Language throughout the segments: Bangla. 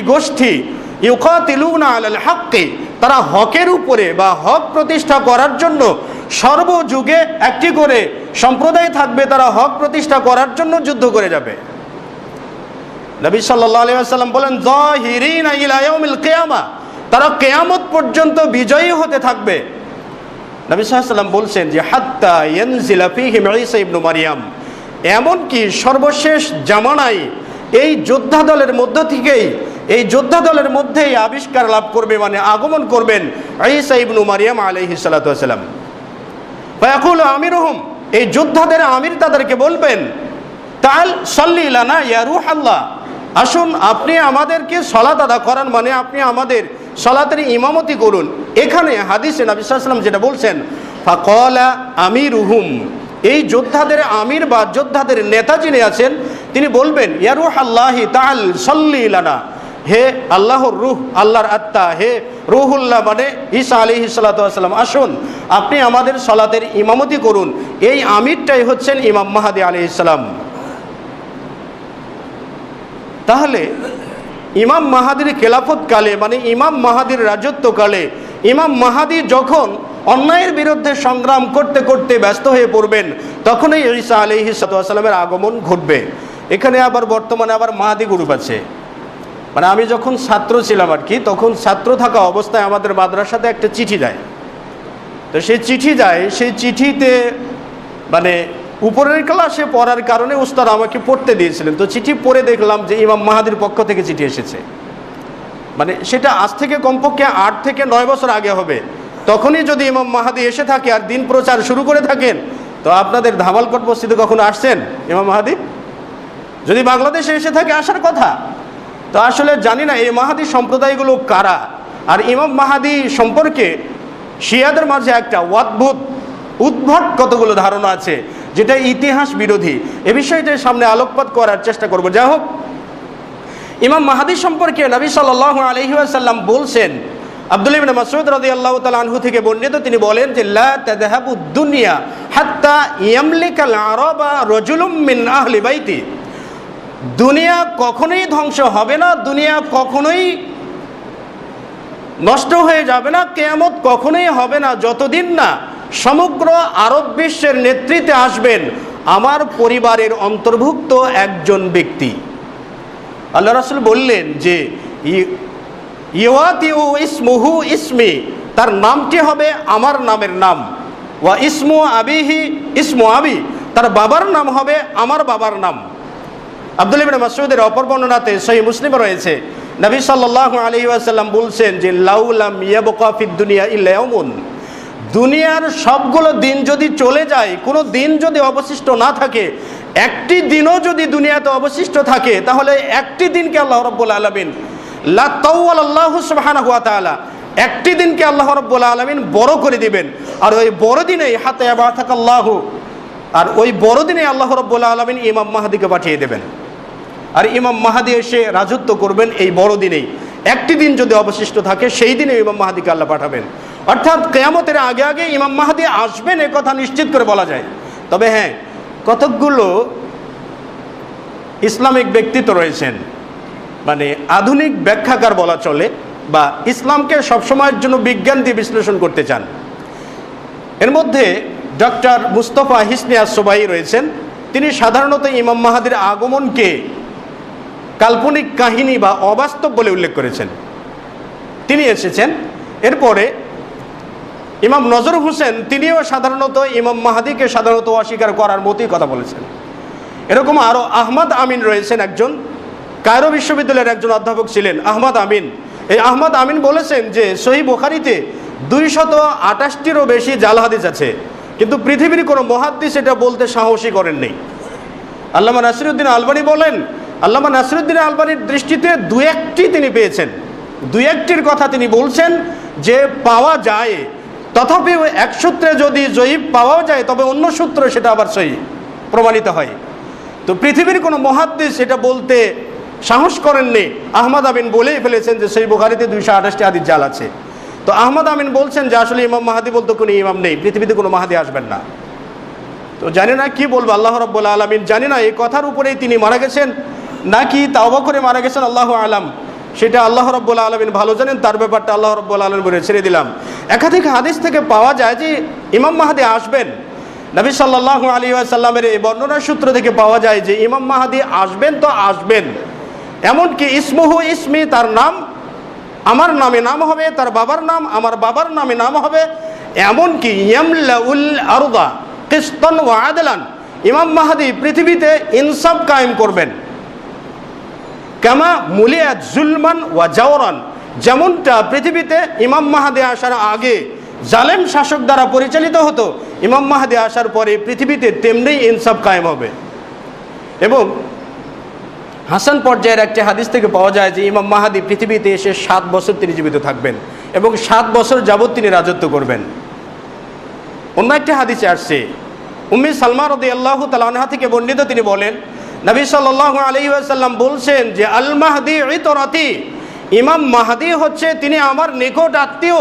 গোষ্ঠী, ইউকাতিলুনা আলাল হাক্কি, তারা হকের উপরে বা হক প্রতিষ্ঠা করার জন্য সর্বযুগে একটি করে সম্প্রদায় থাকবে, তারা হক প্রতিষ্ঠা করার জন্য যুদ্ধ করে যাবে। নবী ওয়াসাল্লাম বলেন কিয়ামা তারা কিয়ামত পর্যন্ত বিজয়ী হতে থাকবে। নবী সাল্লাম বলছেন যে, হাত্তা ইবনু মারিয়াম এমনকি সর্বশেষ জামানায় এই যোদ্ধা দলের মধ্য থেকেই এই যোদ্ধা দলের মধ্যেই আবিষ্কার লাভ করবে মানে আগমন করবেন ঈসা ইবনু মারিয়াম আলাইহিস সালাতু ওয়াসালাম। ফায়াকুল আমিরুহুম, এই যোদ্ধাদের আমির তাদেরকে বলবেন, তাল সাল্লি লানা ইয়া রুহ আল্লাহ আসুন আপনি আমাদেরকে সলাত আদা করান মানে আপনি আমাদের সলাতের ইমামতি করুন। এখানে হাদিসে নবী সাল্লাম যেটা বলছেন, ফাকলা আমিরুহুম এই যোদ্ধাদের আমির বা যোদ্ধাদের নেতা যিনি আছেন, তিনি বলবেন, ইয়া রুহ আল্লাহি তাল সাল্লি লানা হে আল্লাহর রুহ, আল্লাহর আত্মা, হে রুহুল্লাহ মানে ঈসা আলী সাল্লাম আসুন আপনি আমাদের সলাতের ইমামতি করুন। এই আমিরটাই হচ্ছেন ইমাম মাহাদি আলী ইসলাম তাহলে ইমাম মাহাদির খেলাফতকালে মানে ইমাম মাহাদির রাজত্বকালে ইমাম মাহাদি যখন অন্যায়ের বিরুদ্ধে সংগ্রাম করতে করতে ব্যস্ত হয়ে পড়বেন, তখনই ঈসা আলী আগমন ঘটবে। এখানে আবার বর্তমানে আবার মাহাদি গ্রুপ আছে। মানে আমি যখন ছাত্র ছিলাম আর কি, তখন ছাত্র থাকা অবস্থায় আমাদের মাদ্রাসাতে একটা চিঠি দেয় তো সেই চিঠি যায়, সেই চিঠিতে মানে উপরের ক্লাসে পড়ার কারণে উস্তাদ আমাকে পড়তে দিয়েছিলেন। তো চিঠি পড়ে দেখলাম যে ইমাম মাহাদির পক্ষ থেকে চিঠি এসেছে। মানে সেটা আজ থেকে কমপক্ষে আট থেকে নয় বছর আগে হবে। তখনই যদি ইমাম মাহাদি এসে থাকে আর দিন প্রচার শুরু করে থাকেন, তো আপনাদের ধামালকট মসজিদে কখনো আসছেন ইমাম মাহাদি? যদি বাংলাদেশে এসে থাকে, আসার কথা। তো আসলে জানি না, এই মাহাদি সম্প্রদায়গুলো কারা? আর ইমাম মাহাদি সম্পর্কে শিয়াদের মাঝে একটা অদ্ভুত, উদ্ভট কতগুলো ধারণা আছে, যেটা ইতিহাস বিরোধী। এ বিষয়টা সামনে আলোকপাত করার চেষ্টা করব। যাই হোক, ইমাম মাহাদি সম্পর্কে নবী সাল্লাহ আলহিহাসাল্লাম বলছেন, আব্দুল ইবিন মাসুদ রাদি আল্লাহ আনহু থেকে বর্ণিত, তিনি বলেন যে, লা তাদহাবু দুনিয়া হাত্তা ইয়ামলিকাল আরবা রজুলুম মিন আহলি বাইতি। দুনিয়া কখনোই ধ্বংস হবে না, দুনিয়া কখনোই নষ্ট হয়ে যাবে না, কেয়ামত কখনোই হবে না, যতদিন না সমগ্র আরব বিশ্বের নেতৃত্বে আসবেন আমার পরিবারের অন্তর্ভুক্ত একজন ব্যক্তি। আল্লাহ রাসুল বললেন যে ইসমুহু ইসমি তার নামটি হবে আমার নামের নাম। ওয়া ইসমু আবিহি ইসমু আবি তার বাবার নাম হবে আমার বাবার নাম। আব্দুল ইবিন মাসুদের অপর বর্ণনাতে সহি মুসলিম রয়েছে, নবী সাল্লাল্লাহু আলাইহি ওয়াসাল্লাম বলছেন যে লাউলাম ইয়াবকা ফিদ দুনিয়া ইল্লা দুনিয়ার সবগুলো দিন যদি চলে যায়, কোনো দিন যদি অবশিষ্ট না থাকে, একটি দিনও যদি দুনিয়াতে অবশিষ্ট থাকে, তাহলে একটি দিনকে আল্লাহ রব্বুল আলমিন, লা তাওয়াল আল্লাহ সুবহানাহু ওয়া তাআলা, একটি দিনকে আল্লাহ রব্বুল আলমিন বড় করে দিবেন। আর ওই বড় দিনেই হাতে আল্লাহ আর ওই বড় দিনে আল্লাহ রব্বুল আলমিন ইমাম মাহাদিকে পাঠিয়ে দেবেন। আর ইমাম মাহাদি এসে রাজত্ব করবেন এই বড় দিনেই। একটি দিন যদি অবশিষ্ট থাকে, সেই দিনে ইমাম মাহাদিকে আল্লাহ পাঠাবেন। অর্থাৎ কেয়ামতের আগে আগে ইমাম মাহাদি আসবেন, এ কথা নিশ্চিত করে বলা যায়। তবে হ্যাঁ কতকগুলো ইসলামিক ব্যক্তিত্ব রয়েছেন। মানে আধুনিক ব্যাখ্যাকার বলা চলে বা ইসলামকে সবসময়ের জন্য বিজ্ঞান দিয়ে বিশ্লেষণ করতে চান। এর মধ্যে ডক্টর মুস্তফা হিসনিয়া সোবাই রয়েছেন। তিনি সাধারণত ইমাম মাহাদির আগমনকে কাল্পনিক কাহিনী বা অবাস্তব বলে উল্লেখ করেছেন। তিনি এসেছেন। এরপরে ইমাম নজর হোসেন, তিনিও সাধারণত ইমাম মাহাদিকে সাধারণত অস্বীকার করার মতোই কথা বলেছেন। এরকম আরও আহমদ আমিন রয়েছেন একজন, কায়রো বিশ্ববিদ্যালয়ের একজন অধ্যাপক ছিলেন আহমদ আমিন। এই আহমদ আমিন বলেছেন যে, সহি বোখারিতে দুইশত আটাশটিরও বেশি জাল হাদিস আছে, কিন্তু পৃথিবীর কোনো মহাদ্দিস এটা বলতে সাহসী করেননি। আল্লামা নাসিরুদ্দিন আলবানি বলেন আল্লামা নাসিরুদ্দিন আলবানির দৃষ্টিতে দু একটি তিনি পেয়েছেন। দু একটির কথা তিনি বলছেন যে পাওয়া যায় তথাপি এক সূত্রে যদি জয়ীব পাওয়াও যায়, তবে অন্য সূত্রে সেটা আবার সহি, প্রমাণিত হয়। তো পৃথিবীর কোনো মহাদ্দেশ সেটা বলতে সাহস করেননি। আহমদ আমিন বলেই ফেলেছেন যে সেই বুখারিতে দুইশো আঠাশটি আদির জাল আছে। তো আহমদ আমিন বলছেন যে আসলে ইমাম মাহাদি বলতে কোনো ইমাম নেই, পৃথিবীতে কোনো মাহাদি আসবেন না। তো জানি না কি বলব, আল্লাহ রব্বুল আলমিন জানি না, এই কথার উপরেই তিনি মারা গেছেন। নাকি তাওবা করে মারা গেছেন? আল্লাহ আলাম। সেটা আল্লাহ রব্বুল আলমিন ভালো জানেন, তার ব্যাপারটা আল্লাহ রব্বুল আলম বলে ছেড়ে দিলাম। একাধিক হাদিস থেকে পাওয়া যায় যে ইমাম মাহাদি আসবেন। নবী সাল্লাহ আলী সাল্লামের এই বর্ণনার সূত্র থেকে পাওয়া যায় যে ইমাম মাহাদি আসবেন তো আসবেন। এমনকি ইসমুহু ইসমি, তার নাম আমার নামে নাম হবে, তার বাবার নাম আমার বাবার নামে নাম হবে। এমনকি ইয়ামলাউল আরদা ইমাম মাহাদি পৃথিবীতে ইনসাফ কায়েম করবেন। কামা মুলিয়াত জুলমান ওয়া জাওরান। যেমনটা পৃথিবীতে ইমাম মাহাদি আসার আগে জালেম শাসক দ্বারা পরিচালিত হতো, ইমাম মাহাদি আসার পরে পৃথিবীতে তেমনি ইনসাফ কায়েম হবে। এবং হাসান পর্যায়ের একটি হাদিস থেকে পাওয়া যায় যে ইমাম মাহাদি পৃথিবীতে এসে সাত বছর তিনি জীবিত থাকবেন এবং সাত বছর যাবৎ তিনি রাজত্ব করবেন। অন্য একটি হাদিসে আসছে, উম্মি সালমা রদি আল্লাহ তালাহা থেকে বর্ণিত তিনি বলেন নবী সাল্লাহ আলী আসাল্লাম বলছেন যে আল মাহদি ইতরাতি। ইমাম মাহাদি হচ্ছে তিনি আমার নিকট আত্মীয়।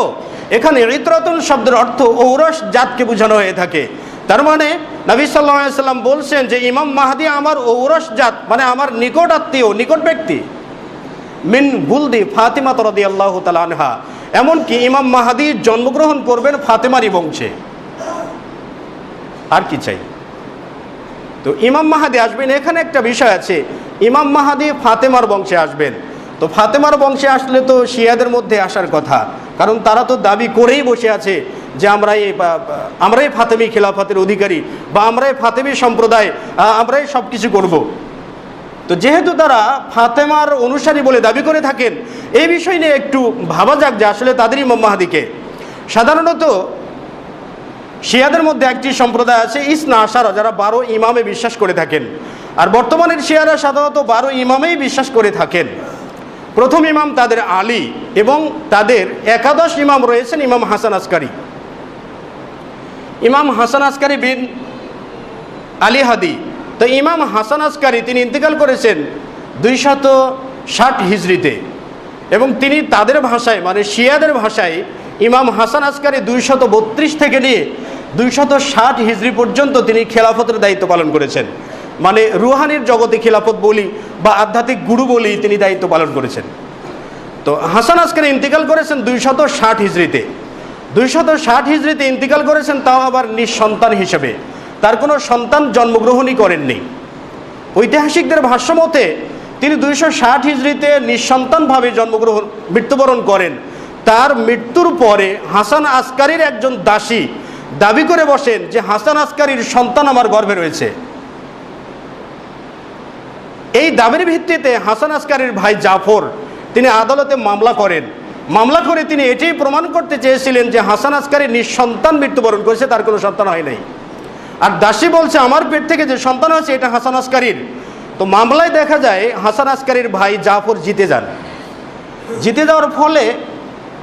এখানে ইতরাতুন শব্দের অর্থ ঔরস জাতকে বোঝানো হয়ে থাকে। তার মানে নবী সাল্লাম বলছেন যে, ইমাম মাহাদি আমার ঔরস জাত মানে আমার নিকট আত্মীয়, নিকট ব্যক্তি। মিন বুলদি ফাতিমা তরদি আল্লাহ তালানহা এমনকি ইমাম মাহাদি জন্মগ্রহণ করবেন ফাতেমারি বংশে। আর কি চাই? তো ইমাম মাহাদি আসবেন, এখানে একটা বিষয় আছে। ইমাম মাহাদি ফাতেমার বংশে আসবেন। তো ফাতেমার বংশে আসলে তো শিয়াদের মধ্যে আসার কথা। কারণ তারা তো দাবি করেই বসে আছে যে আমরা এই আমরাই ফাতেমি খেলাফতের অধিকারী বা আমরাই ফাতেমি সম্প্রদায় আমরাই সব কিছু করব। তো যেহেতু তারা ফাতেমার অনুসারী বলে দাবি করে থাকেন, এই বিষয় নিয়ে একটু ভাবা যাক যে আসলে তাদের ইমাম মাহাদিকে। সাধারণত শিয়াদের মধ্যে একটি সম্প্রদায় আছে ইসনা আশারা, যারা বারো ইমামে বিশ্বাস করে থাকেন। আর বর্তমানের শিয়ারা সাধারণত বারো ইমামেই বিশ্বাস করে থাকেন। প্রথম ইমাম তাদের আলী এবং তাদের একাদশ ইমাম রয়েছেন ইমাম হাসান আসকারি। ইমাম হাসান আসকারি বিন আলী হাদি। তো ইমাম হাসান আসকারি, তিনি ইন্তেকাল করেছেন দুইশত ষাট হিজড়িতে এবং তিনি তাদের ভাষায় মানে শিয়াদের ভাষায় ইমাম হাসান আসকারি দুইশত বত্রিশ থেকে নিয়ে দুইশত ষাট হিজড়ি পর্যন্ত তিনি খেলাফতের দায়িত্ব পালন করেছেন। মানে রুহানির জগতে খেলাফত বলি বা আধ্যাত্মিক গুরু বলি তিনি দায়িত্ব পালন করেছেন। তো হাসান আসকারি ইন্তেকাল করেছেন দুইশত ষাট হিজড়িতে। দুইশত ষাট হিজড়িতে ইন্তেকাল করেছেন, তাও আবার নিঃসন্তান হিসেবে। তার কোনো সন্তান জন্মগ্রহণই করেননি। ঐতিহাসিকদের ভাষ্যমতে তিনি দুইশো ষাট হিজড়িতে নিঃসন্তানভাবে জন্মগ্রহণ, মৃত্যুবরণ করেন। তার মৃত্যুর পরে হাসান আসকারির একজন দাসী দাবি করে বসেন যে হাসান আসকারির সন্তান আমার গর্ভে রয়েছে। এই দাবির ভিত্তিতে হাসান আসকারির ভাই জাফর, তিনি আদালতে মামলা করেন। মামলা করে তিনি এটাই প্রমাণ করতে চেয়েছিলেন যে হাসান আসকারি নিঃসন্তান মৃত্যুবরণ করেছে, তার কোনো সন্তান হয় নাই। আর দাসী বলছে, আমার পেট থেকে যে সন্তান হয়েছে, এটা হাসান আসকারির। তো মামলায় দেখা যায়, হাসান আসকারির ভাই জাফর জিতে যান। জিতে যাওয়ার ফলে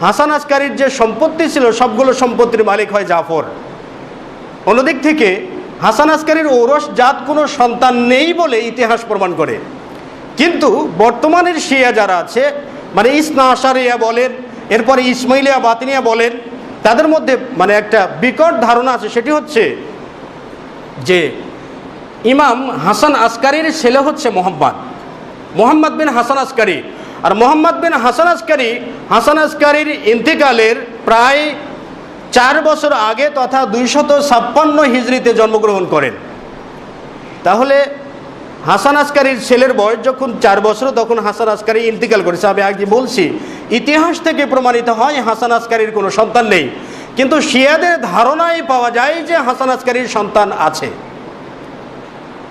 হাসান আসকারির যে সম্পত্তি ছিল, সবগুলো সম্পত্তির মালিক হয় জাফর। অন্যদিক থেকে হাসান আসকারির ঔরস জাত কোনো সন্তান নেই বলে ইতিহাস প্রমাণ করে। কিন্তু বর্তমানের শিয়া যারা আছে মানে ইসনা আশারিয়া বলেন, এরপরে ইসমাইলিয়া বাতিনিয়া বলেন, তাদের মধ্যে মানে একটা বিকট ধারণা আছে, সেটি হচ্ছে যে ইমাম হাসান আসকারির ছেলে হচ্ছে মোহাম্মদ। মোহাম্মদ বিন হাসান আসকারি আর মোহাম্মদ বিন হাসান আসকারি হাসান আসকারির ইন্তেকালের প্রায় চার বছর আগে তথা দুইশত ছাপ্পান্ন হিজড়িতে জন্মগ্রহণ করেন। তাহলে হাসান আসকারির ছেলের বয়স যখন চার বছর, তখন হাসান আসকারি ইন্তিকাল করেছে। আমি আগে বলছি, ইতিহাস থেকে প্রমাণিত হয় হাসান আসকারির কোনো সন্তান নেই। কিন্তু শিয়াদের ধারণায় পাওয়া যায় যে হাসান আসকারির সন্তান আছে।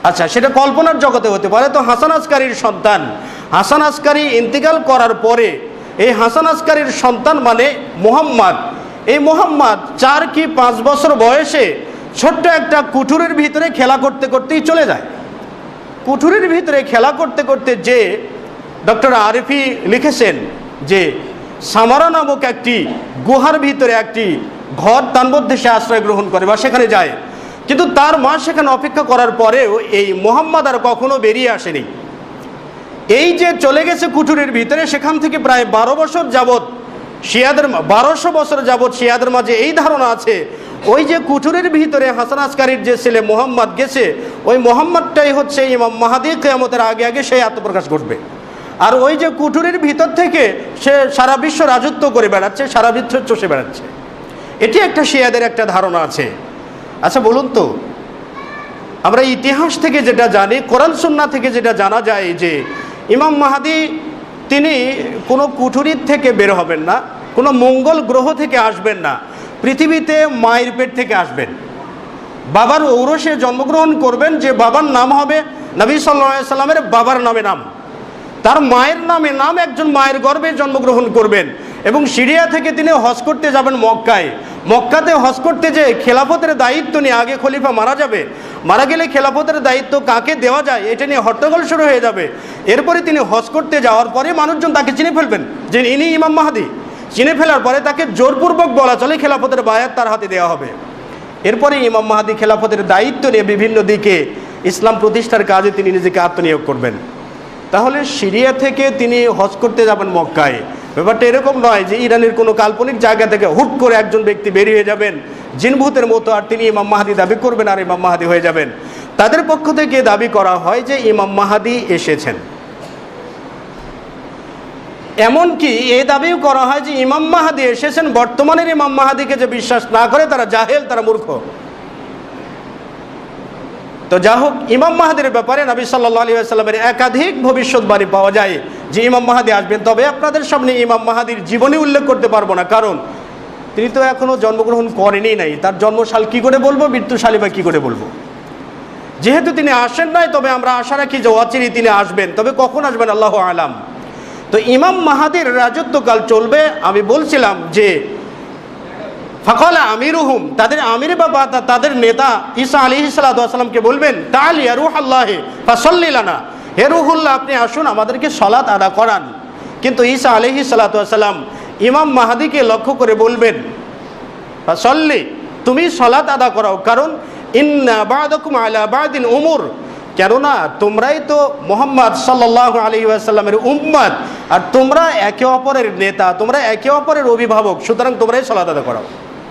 আচ্ছা সেটা কল্পনার জগতে হতে পারে। তো হাসান আসকারির সন্তান হাসান আসকারি ইন্তিকাল করার পরে এই হাসান আসকারির সন্তান মানে মোহাম্মদ। এই মোহাম্মদ চার কি পাঁচ বছর বয়সে ছোট্ট একটা কুঠুরের ভিতরে খেলা করতে করতেই চলে যায়। কুঠুরির ভিতরে খেলা করতে করতে যে ডক্টর আরিফি লিখেছেন যে সামারা নামক একটি গুহার ভিতরে একটি ঘর তার মধ্যে সে আশ্রয় গ্রহণ করে বা সেখানে যায়। কিন্তু তার মা সেখানে অপেক্ষা করার পরেও এই মোহাম্মদ আর কখনো বেরিয়ে আসেনি। এই যে চলে গেছে কুঠুরির ভিতরে, সেখান থেকে প্রায় বারো বছর যাবৎ, শিয়াদের বারোশো বছর যাবৎ শিয়াদের মাঝে এই ধারণা আছে। ওই যে কুঠুরের ভিতরে হাসান আসকারির যে ছেলে মোহাম্মদ গেছে, ওই মোহাম্মদটাই হচ্ছে ইমাম মাহাদি, কেয়ামতের আগে আগে সেই আত্মপ্রকাশ ঘটবে। আর ওই যে কুঠুরির ভিতর থেকে সে সারা বিশ্ব রাজত্ব করে বেড়াচ্ছে, সারা বিশ্ব চষে বেড়াচ্ছে। এটি একটা শিয়াদের একটা ধারণা আছে। আচ্ছা বলুন তো, আমরা ইতিহাস থেকে যেটা জানি, কোরআন সুন্না থেকে যেটা জানা যায় যে ইমাম মাহাদি, তিনি কোনো কুঠুরির থেকে বের হবেন না, কোনো মঙ্গল গ্রহ থেকে আসবেন না, পৃথিবীতে মায়ের পেট থেকে আসবেন। বাবার ঔরসে জন্মগ্রহণ করবেন যে বাবার নাম হবে নবী সাল্লা সাল্লামের বাবার নামে নাম। তার মায়ের নামে নাম একজন মায়ের গর্বে জন্মগ্রহণ করবেন। এবং সিরিয়া থেকে তিনি হজ করতে যাবেন মক্কায়। মক্কাতে হজ করতে যে খেলাফতের দায়িত্ব নিয়ে আগে খলিফা মারা যাবে। মারা গেলে খেলাফতের দায়িত্ব কাকে দেওয়া যায়, এটা নিয়ে হট্টগোল শুরু হয়ে যাবে। এরপরে তিনি হজ করতে যাওয়ার পরে মানুষজন তাকে চিনে ফেলবেন যে ইনি ইমাম মাহাদি। চিনে ফেলার পরে তাকে জোরপূর্বক বলা চলে, খেলাফতের বায়াত তার হাতে দেওয়া হবে। এরপরে ইমাম মাহাদি খেলাফতের দায়িত্ব নিয়ে বিভিন্ন দিকে ইসলাম প্রতিষ্ঠার কাজে তিনি নিজেকে আত্মনিয়োগ করবেন। তাহলে সিরিয়া থেকে তিনি হজ করতে যাবেন মক্কায়। ব্যাপারটা এরকম নয় যে ইরানের কোনো কাল্পনিক জায়গা থেকে হুট করে একজন ব্যক্তি বেরিয়ে যাবেন। জিনভূতের মতো আর তিনি ইমাম মাহাদি দাবি করবেন আর ইমাম মাহাদি হয়ে যাবেন। তাদের পক্ষ থেকে দাবি করা হয় যে ইমাম মাহাদি এসেছেন। এমনকি এই দাবিও করা হয় যে ইমাম মাহাদি এসেছেন, বর্তমানের ইমাম মাহাদিকে যে বিশ্বাস না করে তারা জাহেল, তারা মূর্খ। তো যা হোক, ইমাম মাহাদির ব্যাপারে নবী সাল্লাহ আলী সাল্লামের একাধিক ভবিষ্যৎবাণী পাওয়া যায় যে ইমাম মাহাদি আসবেন। তবে আপনাদের সামনে ইমাম মাহাদির জীবনী উল্লেখ করতে পারব না, কারণ তিনি তো এখনও জন্মগ্রহণ করেনই নাই। তার জন্মসাল কি করে বলব, মৃত্যুশালী বা কী করে বলব? যেহেতু তিনি আসেন নাই, তবে আমরা আশা রাখি যে অচিরি তিনি আসবেন। তবে কখন আসবেন, আল্লাহ আলাম। তো ইমাম মাহাদির রাজত্বকাল চলবে, আমি বলছিলাম যে ফকল আমিরুহুম, তাদের আমির বাবা তাদের নেতা ঈসা আলী সালাতামকে বলবেন তাল ইয়া রুহ আল্লাহে হে রুহুল্লাহ, আপনি আসুন, আমাদেরকে সলাত আদা করান। কিন্তু ঈসা আলহি সালাতাম ইমাম মাহাদিকে লক্ষ্য করে বলবেন, ফাসল্লি, তুমি সলাৎ আদা করাও, কারণ ইন্না বাদকুম আলা বাদিন উমর। কেননা তোমরাই তো মোহাম্মদ সাল্লাহ আলী আসাল্লামের উম্মাদ আর তোমরা একে অপরের নেতা, তোমরা একে অপরের অভিভাবক, সুতরাং তোমরাই সলাৎ আদা করাও।